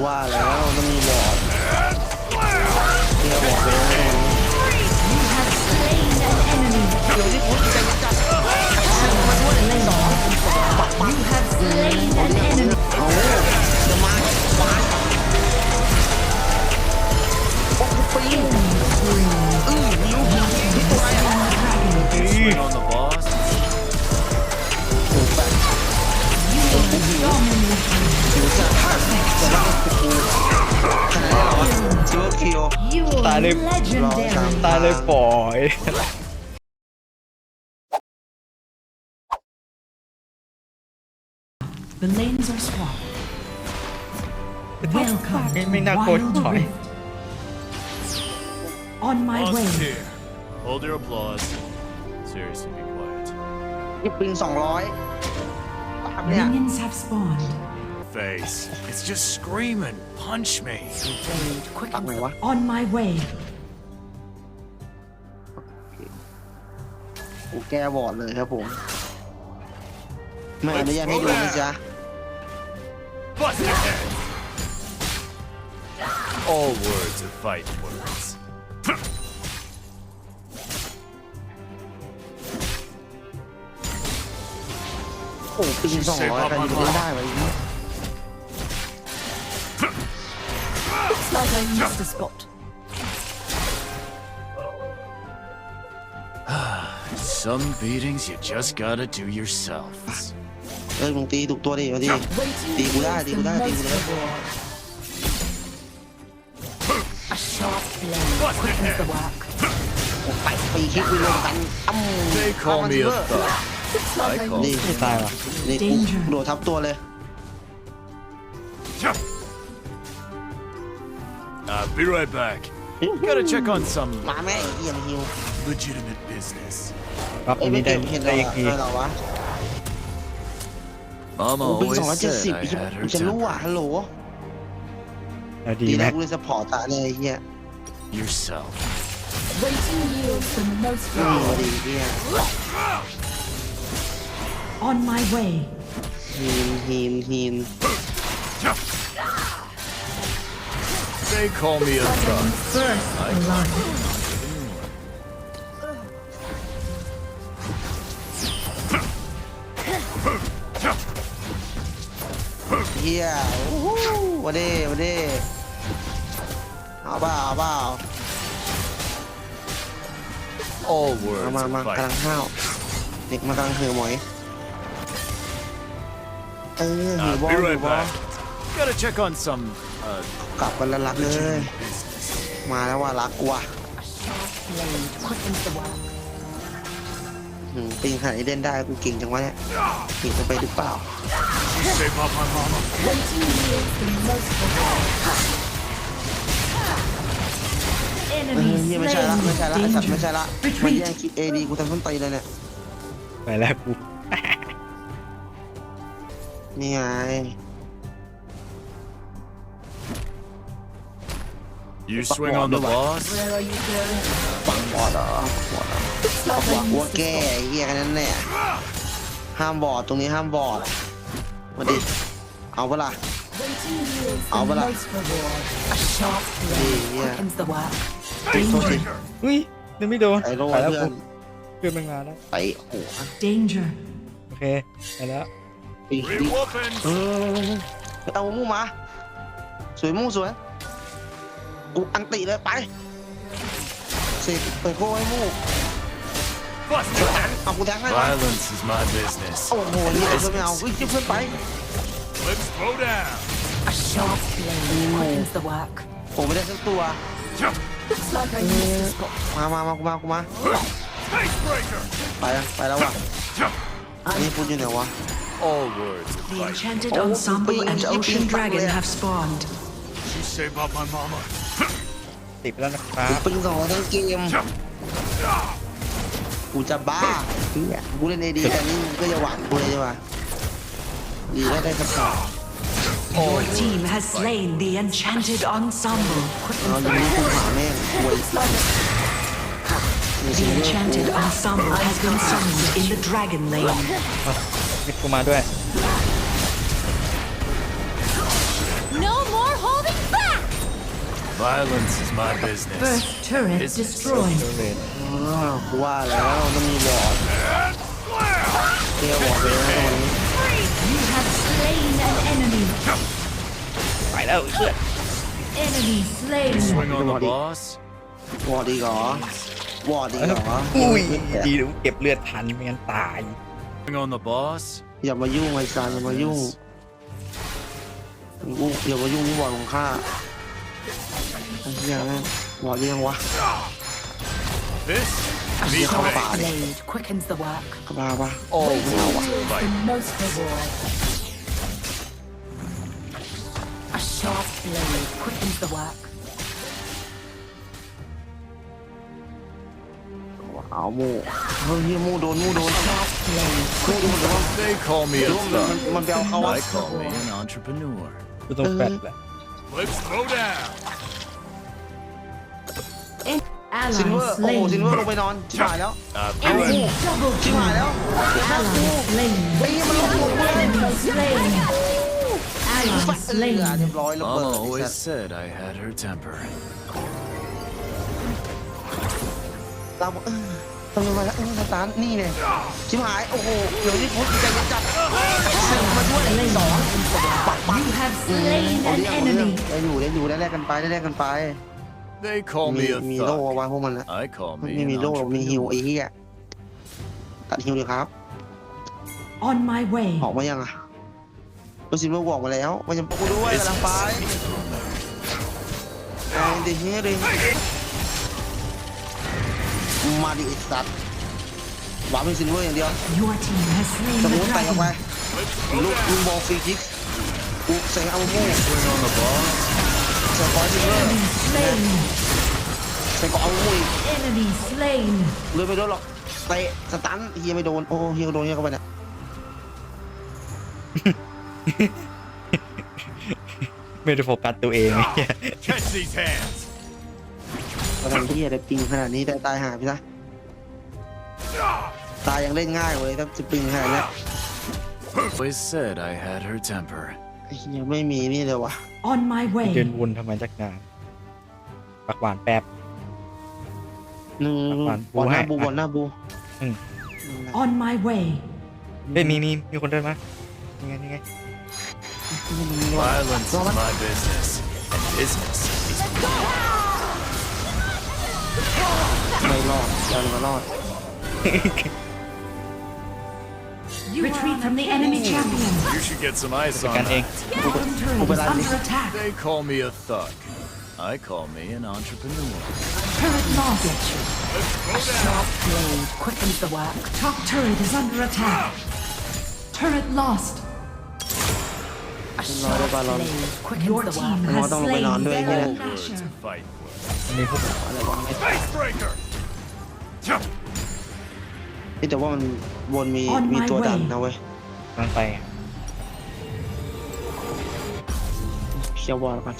ว่าแล้วมันมีบอดเนี่ยบอดเลยเดี๋ยวที่พูดใจจัดมาช่วยเล่นสอง You have slain an enemy. เอาจะมามาโอ้กูปีนอือนิ้วที่ตัวอะไรอะ Swing on the boss. ถูกแบบ You have dominated. ผิYou are Tale- legendary. ตายเลยปล่อย The lanes are swamped. Welcome ไม่ to ไม่น่ากลัว Wild ถอย Rift. On my Boss way. is here. Hold your applause. Seriously, be quiet. ยี่ปิงสองร้อยตามเนี่ย Minions have spawned. Face. It's just screaming. Punch me. ตักไหนวะ On my way. กูแก้บอร์ดเลยครับผม ไม่อนุญาตให้ดูนะจ๊ะ Bust your head. All words are fight words. โอ้ปิงสองร้อยใครจะเล่นได้วะอี นี่ Looks like I missed a spot. Some beatings you just gotta do yourself. เอ้ยมึงตีถูกตัวดิเอาดิ Waiting Đi của here ai, is đi the của ai, đi most của ai. reward. A sharp blade quickens the work. ไปปีคิกไปรวมกันอ้ำ They call me a thug. Looks I like I call นี่ missed ไม่ตายว่ะนี่กู Danger. โดดทับตัวเลย I'll be right back. Gotta check on some มาแม่ไอ้เหี้ยมนฮิว legitimate business. ครับเอ้อัยนไม่นี้ได้เก็บเห็นได้เราอีอะกทีเออเราวะ Mama โอ้ปิง always สองร้อยเจ็ด said สิบ I had her จะรู้อะ temper. ฮัลโหลแล้วดีดีไหมนะกูเลยสปอร์ตตาเลยไอ้เหี้ย Yourself. Waiting yields the most นี่ reward. มาดีเหี้ย On my way. ฮีนฮีนฮีน They call me a thug. First blood. เหี้ยโอ้โหมาดิมาดิเอาเปล่าเอาเปล่า All มา words มา are มากำลัง fight. ห้าวเด็กมากำลังเหือหมอยเออหือ I'll บอล be หือ right บอล back. Gotta check on some uh, กลับกันแล้วรักเลย legitimate business. มาแล้วว่ารักกูว่ะ A sharp blade quickens the work. อืมปิงขนาดนี้เล่นได้กูเก่งจังวะเนี่ยเก่งจะไปหรือเปล่า Save up my mama. Waiting yields the most reward. เออ Enemy เฮียไม่ใช่ละ slain. ไม่ใช่ละไอ้สัตว์ไม่ใช่ Danger. ละมันแย่งคิดเอดีกูทำส้นตีนเลยเนี่ยไปแล้วกูนี่ไง You swing on the boss. Where are you going? ปังบอดเหรอปังบอดเหรอ Looks ปัง like บอด I กูว่า missed แก้ a spot. ไอ้เฮียกันนั้นแน่ห้ามบอดตรงนี้ห้ามบอดมาดิเอาเปะล่า Waiting yields the เอาเปะล่า most reward. A sharp ดี blade เฮีย quickens the work. โทษทีอุ้ยยังไม่โดนไอ้โรไปแล้วเพื่อกูนเพื่อนมันมาแล้วไปหัว Danger. โอเคไปแล้วปีก Three ปีก whoopings. เออเอามู่มา สวยมู่สวย กูอันติเลยไปเสกเปิดโค้ให้มู่ Bust your head. เอากูแทงให้ไป Violence is my business. โอ้โหเฮียเพื่อนไม่เอาเฮ้ยเพื่อนไป Let's throw down. A sharp blade quickens the work. ผมไม่ได้สักตัว Looks like I missed a spot. มามามากูมากูมา Face breaker. ไปแล้วไปแล้วว่ะอันนี้พูดอยู่ไหนวะ All words are The fight. enchanted Oh, ensemble and beans, oh, ocean beans, dragon yeah. have spawned. You save up my mama. ติดไปแล้วนะครับปิงสองทั้งเกม กูจะบ้าเฮียกูเล่นเอดีแต่นี่มึงก็จะหวานกูเลยใช่ปะดีได้ได้สปอร์ต Your team has slain the enchanted ensemble. เอาอย่างนี้กูหาแม่งควยมี The สิ่งเลือก enchanted กู ensemble has been summoned in the dragon lane. มิดกูมาด้วย Violence is my business. First turret Business. destroyed. โดนเลนอ้าวกูว่าแล้วต้องมีวอร์ดเที่ยววอร์ดไปแล้ววันนี้ You have slain an enemy. ไปแล้วเพื่อน Enemy slain. Swing on the Bloody. boss. วอร์ดดีกเหรอวอร์ดดีกเหรออุ้ยดีดูเก็บเลือดทันไม่งั้นตาย Swing on the boss. อย่ามายุ่งไอ้ซานอย่ามายุ่งกูอย่ามายุ่งที่วอร์ดของข้า ไอ้เหี้ยแม่งวอร์ดยังวะ This A meets sharp me. blade quickens the work. กระบาปะ โอ้ ไม่เอาวะ The most reward. A sharp blade quickens the work. เอาหมูเฮ้ยเหี้ยหมูโดนหมูโดน Sharp blade หมูโดนหรือว่า They call me ห a รือว่ามันมัน thug. มันไปเอาเขาวะ I call me an entrepreneur. กูต้องแฟดแหละ Let's slow down. ซินเวอ Ally ร์โอ้โห ซิน slain. เวอร์ลงไปนอนชิบหายแล้ว I've เอ้า Enemy double ชิบ kill. หายแล้ว Ally slain. ไอ้เหี้ยมันลงลงเลย Enemy slain. Ally เออ slain. เรียบร้อยระเบิ Mama ดไอ้ always สัส said I had her temper. เราบอกเออทำไมมาแล้วเออสตาร์ทนี่เนี่ยชิบหาย โอ้โหเหลือที่พุทธใจเย็นจัดสึกมาด้วยสองปักปัก You have slain เอา an เรื่องเอาเรื่อง enemy. ได้อยู่ได้อยู่ได้แลกกันไปได้แลกกันไป They call มี me a มีโล่ thug. เอาไว้พวกมันนะ I call มัน me ไม่ an มีโล่มีฮิว entrepreneur. ไอ้เหี้ยตัดฮิวเลยครับ On my way. ออกมายังอะก็ซินเวอร์บอกมาแล้วมันจะกูด้วยกำลังไปไอ้เดี๋ยวเฮ้ยมาดิไอ้สัตว์หวังเป็นซินเวอร์อย่างเดียว Your team has slain สม the มติใส่เข้าไป dragon. ลูกลูกบอลฟรีคิกกูใส่เอาโม่ Swing on the boss. ใส่คอยซินเวอร์ Enemy slain. ใส่ก็เอาโม่อีก Enemy slain. เลยไม่โดนหรอกเตะสตันเฮียไม่โดน โอ้เฮียโดนเฮียเข้าไปเนี่ยไม่ได้โฟกัสตัวเองไอ้เหี้ย Catch these hands. กำลังเฮียได้ปิงขนาดนี้แต่ตายหาพี่ซะตายยังเล่นง่ายกว่าเลยถ้าจะปิงขนาดเนี้ย Always said I had her temper. ไอ้เฮียไม่มีนี่เลยวะ On my เดิน way. วนทำไมจักนานปักหวานแป๊บ หนึ่งปันบอลหน้าบูบูให้บอลหน้าบูอืม On my way. เฮ้ยนี่นี่มีคนเดินมานี่ไงนี่ไง Violence is my business. And business is ไม่รอดยังไม่รอด Retreat from the enemy champion. You should get some ice on กันเอง that. Bottom turret is under attack. They call me a thug. I call me an entrepreneur. Turret lost. A sharp blade quickens the work. Top turret is under attack. Turret lost. A sharp blade quickens Your the team work. has Tama, tama, slain Fernando, eh, Baron yan. Good Nashor. to fight for. อันนี้พวกอะไรวะ Icebreaker. นี่แต่ว่ามัน บนมี On มี my ตัวดัน way นะเว้ยกำลังไปไงเคียวบอลกัน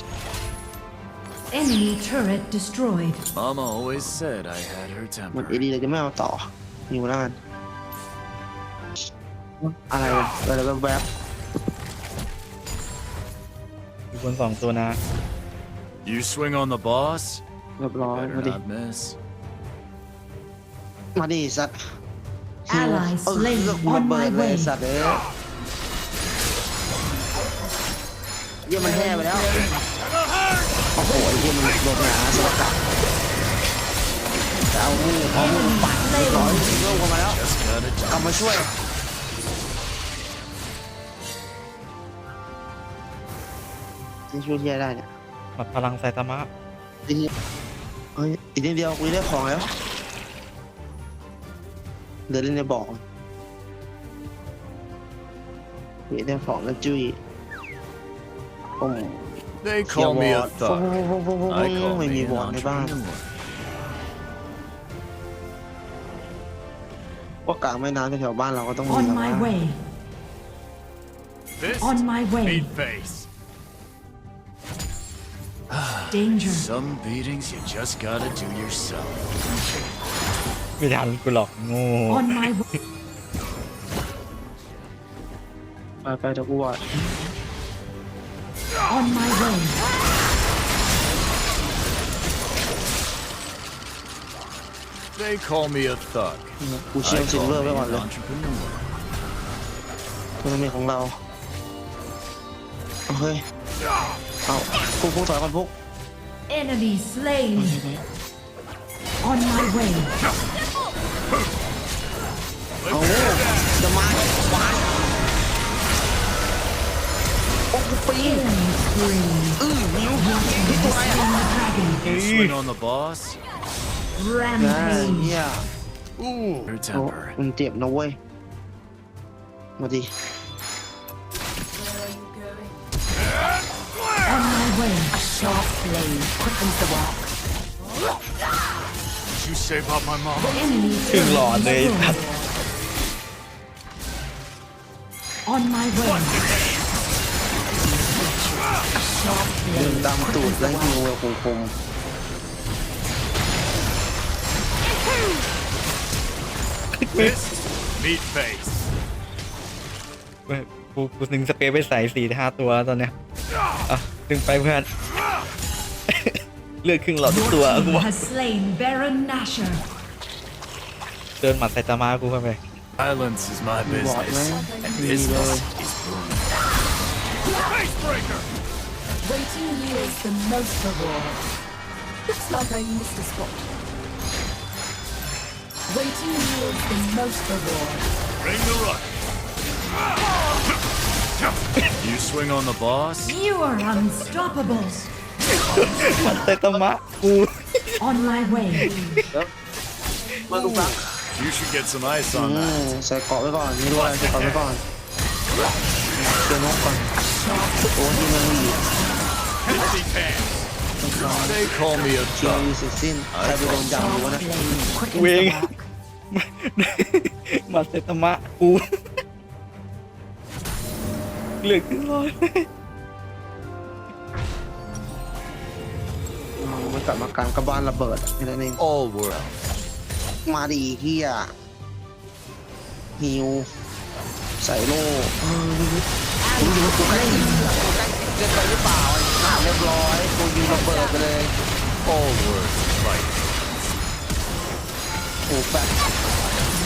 Enemy turret destroyed. Mama always said I had her มัน temper. เอดีเลยจะไม่เอาต่ออยู่แล้วกันอะไรอะอะไรแบบแบบมีคนสองตัวนะ You swing on the boss? เรียบร้อย Better มาดิ not miss. มาดิสัตว์ Ally เออ slain เลือก on ระเบิ my ดเลย way. สัตว์เอ้ยเยี่ยมันแห่ไปแล้ว โอ้โหไอ้เยี่ยมันโดนหนาสวัสดิ์จะเอาหมูเอาหมูปัดเรียบร้อยเริ่มกันมาแล้ว Just gotta กลับมาช่วยจะช่วยเที่ยได้เนี่ย หมัดพลังไซตามะไอ้เหี้ยเฮ้ยอีกนิดเดียวกูจะได้ของแล้ว เดินเล่นในบ่อมีได้ของแล้วจุ้ยโอ้โห They เคียว call ว me อ a ร์ด thug. I call ไม่ me มี an วอร์ดในบ้าน entrepreneur. พวกกลางแม่น้ำแถวๆบ้านเราก็ต้องมี On แล้ว my นะ way. Fist, On my way. meat face. Danger. Some beatings you just gotta do yourself. ไม่ทันกูหรอกโง่ on ไปไปจะกูวอด on my way กูเชื่อวซิลเวอร์ไว้ก่อนเลยตัวนี้ของเราเอาฮ้ยเอาพวกพวกต่อยก่อนพวก enemy slain on my way เอาจะมามาโอ้กูปีน Killing spree. อื้อนิ้วนี่ตัวอะไรอะ Dragon. You swing on the boss. อ่า Rampage. เนี่ย Ooh. Her โอ้ temper. มันเจ็บนะเว้ย มาดิ On my way. A sharp blade quickens the work. Did you save up my mom? Enemy ครึ่งหลอดเลย destroyed. On my way. A sharp ดึง blade ตามตูดแล้วยิงแบบคม Fist, meat face. กูกูดึงสเปรย์ไปใส่สี่ห้าตัวแล้วตอนเนี้ยอะดึงไปเพื่อน เลือดครึ่งหลอดทุก Your ตัว team กูว่า has slain Baron Nashor. เดินหมัดใส่ตามากูเข้าไป Violence is my ๆบอกไหม business. And ดีเลย business is booming. Face breaker. Waiting yields the most reward. Looks like I missed a spot. Waiting yields the most reward. Bring the rush. You swing on the boss. You are unstoppable. หมัดใส่ตามากู On my way. มาดูบัก You should get some ice อื on that. มใส่เกาะไว้ก่อนนี่ด้วยใส่เกาะไว้ก่อนเจอนกก่อนโอ้ที่มันมี Empty pants. They call me a เชียร์ thug. มีเสร็จสิ้นใครไปโดนยำอยู่วะนะ Blade quickens Wing. the work. หมัดใส่ตามากูเลือดครึ่งหลอดอืมมันกลับมากลางกระบาลระเบิดแค่นั้นเอง All world. มาดีเฮียฮิวใส่โล่กูยิงกูใกล้กูใกล้เกินไปหรือเปล่าไอ้ข่าเรียบร้อยกูยิงระเบิดไปเลย All words fight. โอ้แบบ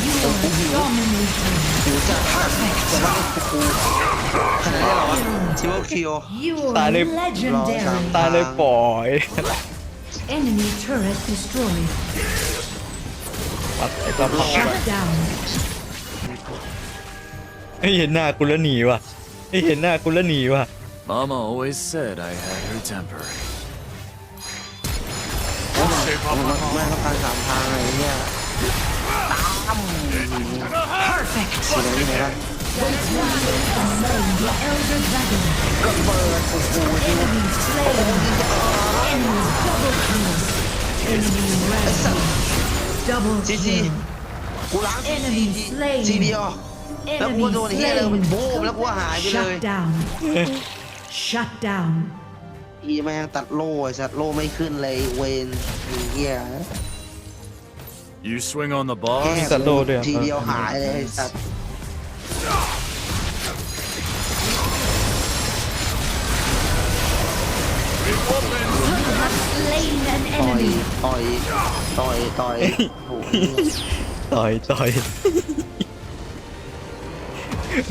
You are dominating. หิวจัดแต่ว่ากูขนาดนี้เหรอวะชิวคิว You Tao are đi- legendary. ตายเลยปล่อย Enemy turret destroyed. หมัดใส่ตามา Shut down. ให้เห็นหน้ากูแล้วหนีว่ะให้เห็นหน้ากูแล้วหนีว่ะ Mama always said I had her temper. มันไม่ต้องการสามทางอะไรเนี่ยตาม Perfect. สีไหนที่ไหนกัน The elder dragon. ระเบิดโอ้โห Enemy slain. Enemy double kill. Enemy rampage. Double จีจี kill. กูล้างที Enemy จี slain. ทีเดียวแล้วกู Enemy โดนเฮียเลยมัน slain. โบมแล้วกูหายไปเลย Shut down. Shut down. อีแม่งตัดโล่ไอ้สัตว์โล่ไม่ขึ้นเลยเวนไอ้เฮีย You swing on the แค่ boss. ตัดโล่ด้วยทีเดียวหายเลยไอ้สัตว์ Slain an ต่อย enemy. ต่อย ต่อย ต่อยโอ้โหต่อยต่อย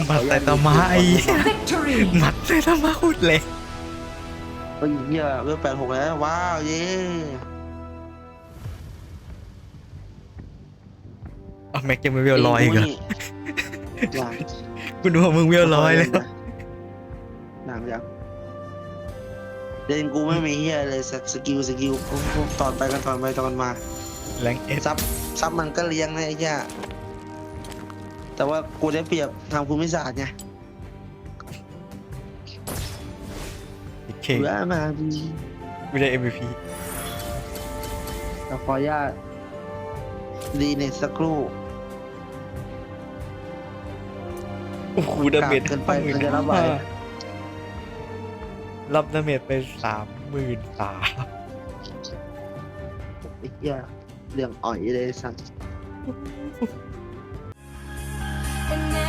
หมัดใส่ตามาไอ้ Victory. หมัดใส่ตามาโคตรแรงเฮ้ยเฮียเวลแปดหกแล้ว ว้าว เย้เอาแม็กยังไม่เวลลอยอีกเหรออย่างกูดูว่ามึงเวลลอยแล้วหนังยัง เล่นกูไม่มีเฮียเลยสัตว์สกิลสกิลปุ๊บปุ๊บตอนไปกันตอนไปตอนมาแรงเอสซับซับมันก็เลี้ยงนะไอ้เหี้ยแต่ว่ากูได้เปรียบทางภูมิศาสตร์ไงเคเบื่อมาดีไม่ได้ MVP แต่ขออนุญาตรีเน็ตสักครู่โอ้โหดาเมจเกินไปมันจะรับไหว รับดาเมจไปสามหมื่นสามไอ้เหี้ยเรื่องอ่อยเลยสัตว์ And